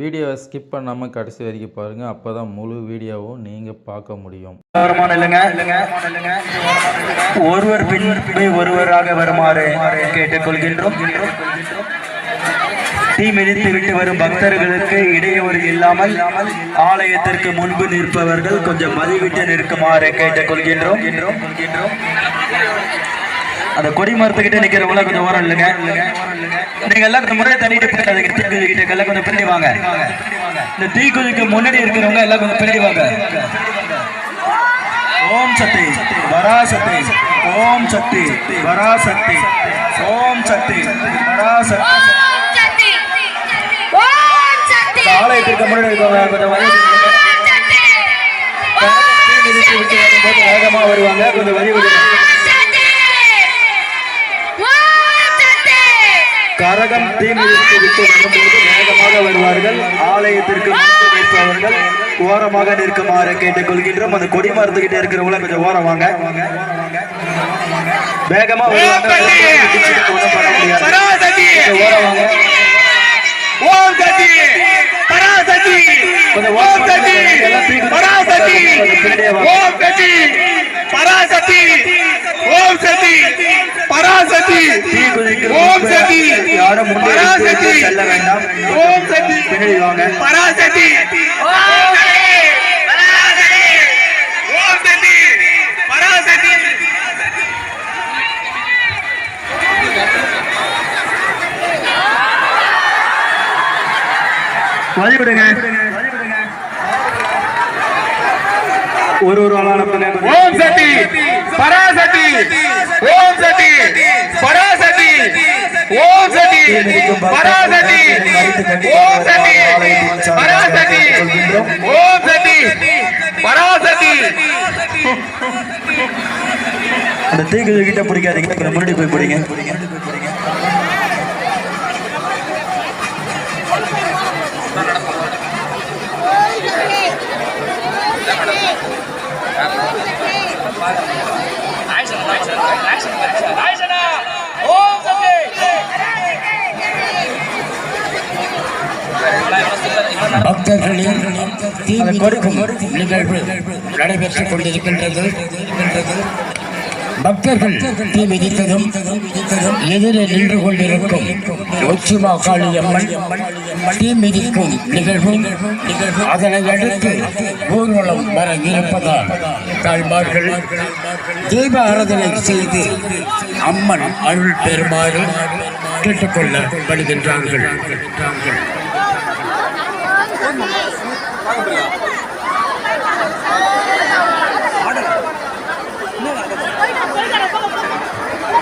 வீடியோவை ஸ்கிப் பண்ணாமல் கடைசி வரைக்கும் பாருங்கள் அப்போ தான் முழு வீடியோவும் நீங்கள் பார்க்க முடியும். வருமானம் இல்லைங்க. ஒருவர் பின்பு ஒருவராக வருமாறு கேட்டுக்கொள்கின்றோம். தீ மிதித்து விட்டு வரும் பக்தர்களுக்கு இடையூறு இல்லாமல் ஆலயத்திற்கு முன்பு நிற்பவர்கள் கொஞ்சம் மதிவிட்டு நிற்குமாறு கேட்டுக்கொள்கின்றோம். அந்த கொடி மரத்துக்கிட்ட நிக்கிறவங்கள கொஞ்சம் ஓரம் இல்லைங்க. நீங்க எல்லாம் கொஞ்சம் முறையை தண்ணிட்டு போயிடாதீங்க தீ குதிக்கிட்ட எல்லாம் கொஞ்சம் பின்னாடி வாங்க. இந்த தீ குதிக்கு முன்னாடி இருக்கிறவங்க எல்லாம் கொஞ்சம் பின்னாடி வாங்க. ஓம் சக்தி ஓம் சக்தி ஓம் சக்தி வராசக்தி சக்தி ஓம் சக்தி இந்த ஆலயத்திற்கு முன்னாடி இருக்கவங்க கொஞ்சம் வருவாங்க. கொஞ்சம் வழி விடுங்க கரகம் தீ மிதித்து விட்டு வரும்போது வேகமாக வருவார்கள். ஆலயத்திற்கு முன்பு நிற்பவர்கள். ஓரமாக நிற்குமாறு கேட்டுக்கொள்கின்றோம். அந்த கொடி மரத்துக்கிட்ட இருக்கிறவங்கள கொஞ்சம் ஓரம் வாங்க. வேகமா வருவாங்க. ஓரம் வாங்க. ಗತಿ ಓಂ ಗತಿ ಪರಾಸತಿ ಓಂ ಗತಿ ಪರಾಸತಿ ಓಂ ಸತಿ ಪರಾಸತಿ ಓಂ ಸತಿ ಪರಾಸತಿ ಓಂ ಸತಿ ಪರಾಸತಿ வழி விடுங்க ஒரு ஒரு ஓம் சக்தி பராசக்தி ஓம் சக்தி பராசக்தி ஓம் சக்தி பராசக்தி ஓம் சக்தி பராசக்தி ஓம் சக்தி பராசக்தி. அந்த தீக்கு கிட்ட பிடிக்காதீங்க முன்னாடி போய் பிடிங்க. ಭಕ್ತರ್ಗಳಿಗೆ ತೀವ್ರ ಕೋರಿಕೆ ನடைபெற்றுக் கொண்டிருக்கின்றது பக்தர்கள் தீ மிதித்ததும் எதிரே நின்று கொண்டிருக்கும். உச்சிமா காளியம்மன் தீ மிதிக்கும் நிகழ்வும் அதனை அடுத்து ஊர்வலம் வர இருப்பதால் தாய்மார்கள் தீப ஆராதனை செய்து அம்மன் அருள் பெறுமாறு கேட்டுக்கொள்ளப்படுகின்றார்கள்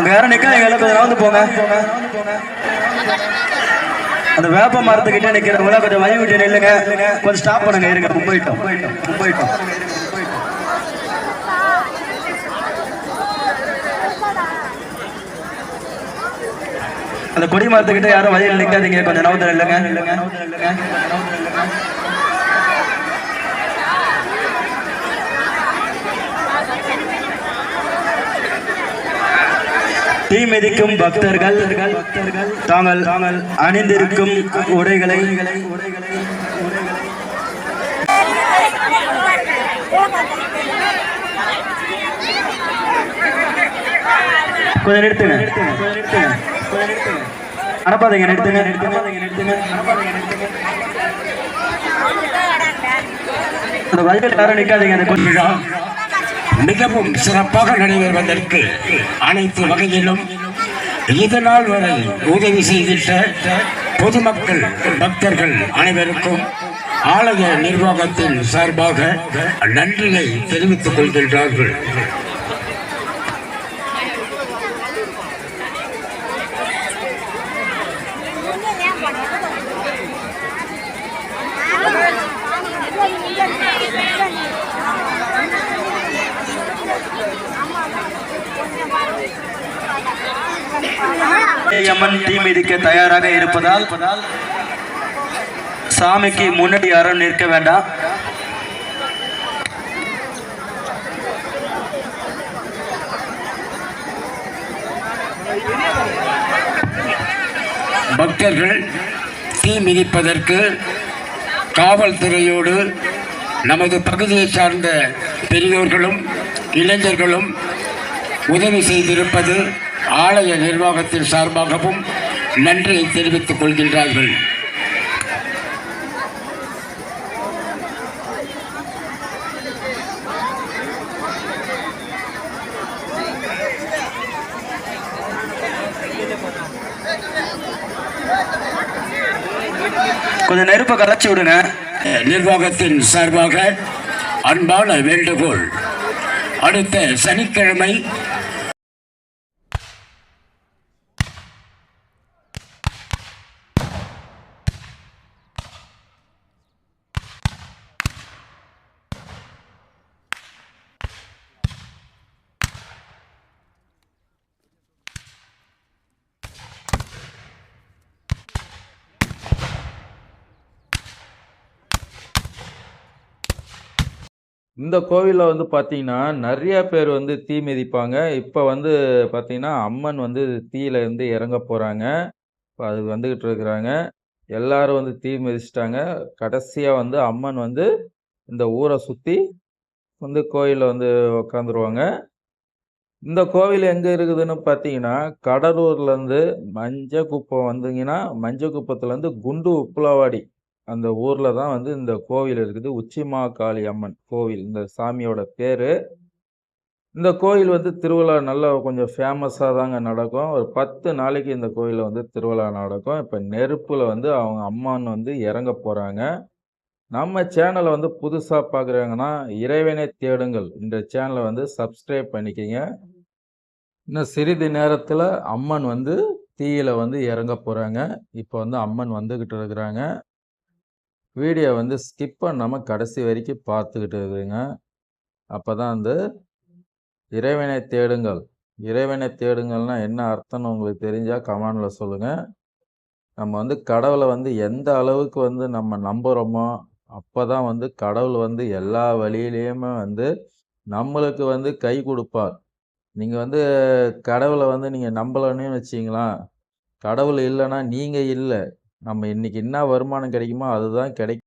அங்க யாரும் நிக்காதீங்க எல்லாம் கொஞ்சம் நகர்ந்து போங்க. அந்த வேப்ப மரத்துக்கிட்ட நிக்கிறவங்கள கொஞ்சம் வழி விட்டு நில்லுங்க. கொஞ்சம் ஸ்டாப் பண்ணுங்க இருங்க. போயிட்டோம். போயிட்டோம். அந்த கொடி மரத்துக்கிட்ட யாரும் வழியில் நிக்காதீங்க. கொஞ்சம் நவத்துல இல்லைங்க இல்லைங்க தீ மிதிக்கும் பக்தர்கள் தாங்கள் தாங்கள் அணிந்திருக்கும் உடைகளை கொஞ்சம் நிறுத்துங்க. அனுப்பாதீங்க நிறுத்துங்க. நிறுத்துங்க நிறுத்துங்க அந்த வயதில் யாரும் நிற்காதீங்க அந்த கொஞ்சம் மிகவும் சிறப்பாக நடைபெறுவதற்கு அனைத்து வகையிலும் இதனால் வரை உதவி செய்திட்ட பொதுமக்கள் பக்தர்கள் அனைவருக்கும் ஆலய நிர்வாகத்தின் சார்பாக நன்றியை தெரிவித்துக் கொள்கின்றார்கள். அம்மன் தீ மிதிக்க தயாராக இருப்பதால் சாமிக்கு முன்னாடி யாரும் நிற்க வேண்டாம். பக்தர்கள் தீ மிதிப்பதற்கு காவல்துறையோடு நமது பகுதியை சார்ந்த பெரியோர்களும் இளைஞர்களும் உதவி செய்திருப்பது ஆலய நிர்வாகத்தின் சார்பாகவும் நன்றியை தெரிவித்துக் கொள்கின்றார்கள். கொஞ்சம் நெருப்பை கலைச்சி விடுங்க. நிர்வாகத்தின் சார்பாக அன்பான வேண்டுகோள். அடுத்த சனிக்கிழமை இந்த கோவிலில் வந்து பார்த்தீங்கன்னா நிறைய பேர் வந்து தீ மிதிப்பாங்க. இப்போ வந்து பார்த்தீங்கன்னா அம்மன் வந்து தீயில இருந்து இறங்க போகிறாங்க இப்போ அது வந்துக்கிட்டு இருக்கிறாங்க. எல்லாரும் வந்து தீ மிதிச்சிட்டாங்க. கடைசியாக வந்து அம்மன் வந்து இந்த ஊரை சுற்றி வந்து கோயிலில் வந்து உக்காந்துருவாங்க. இந்த கோவில் எங்கே இருக்குதுன்னு பார்த்தீங்கன்னா கடலூர்லேருந்து மஞ்சக்குப்பம் வந்தீங்கன்னா மஞ்சக்குப்பத்துலேருந்து குண்டு உப்புலவாடி. அந்த ஊரில் தான் வந்து இந்த கோவில் இருக்குது. உச்சிமா காளி அம்மன் கோவில். இந்த சாமியோட பேர். இந்த கோயில் வந்து திருவிழா நல்லா கொஞ்சம் ஃபேமஸாக தாங்க நடக்கும். ஒரு பத்து நாளைக்கு இந்த கோயிலில் வந்து திருவிழா நடக்கும். இப்போ நெருப்பில் வந்து அவங்க அம்மான்னு வந்து இறங்க போகிறாங்க நம்ம சேனலை வந்து புதுசாக பார்க்குறாங்கன்னா இறைவனை தேடுங்கள். இந்த சேனலை வந்து சப்ஸ்கிரைப் பண்ணிக்கங்க. இன்னும் சிறிது நேரத்தில் அம்மன் வந்து தீயில வந்து இறங்க போகிறாங்க இப்போ வந்து அம்மன் வந்துக்கிட்டு இருக்கிறாங்க. வீடியோ வந்து ஸ்கிப் பண்ணாமல் கடைசி வரைக்கும் பார்த்துக்கிட்டு இருக்குங்க. அப்போ தான் வந்து இறைவனை தேடுங்கள். இறைவனை தேடுங்கள்னா என்ன அர்த்தம்னு உங்களுக்கு தெரிஞ்சால் கமெண்டில் சொல்லுங்கள் நம்ம வந்து கடவுளை வந்து எந்த அளவுக்கு வந்து நம்ம நம்புகிறோமோ அப்போ தான் வந்து கடவுள் வந்து எல்லா வழியிலையுமே வந்து நம்மளுக்கு வந்து கை கொடுப்பார். நீங்கள் வந்து கடவுளை வந்து நீங்கள் நம்பலைன்னு வச்சிங்களா கடவுள் இல்லைன்னா நீங்கள் இல்லை. நம்ம இன்றைக்கி என்ன வருமானம் கிடைக்குமோ அதுதான் கிடைக்கும்.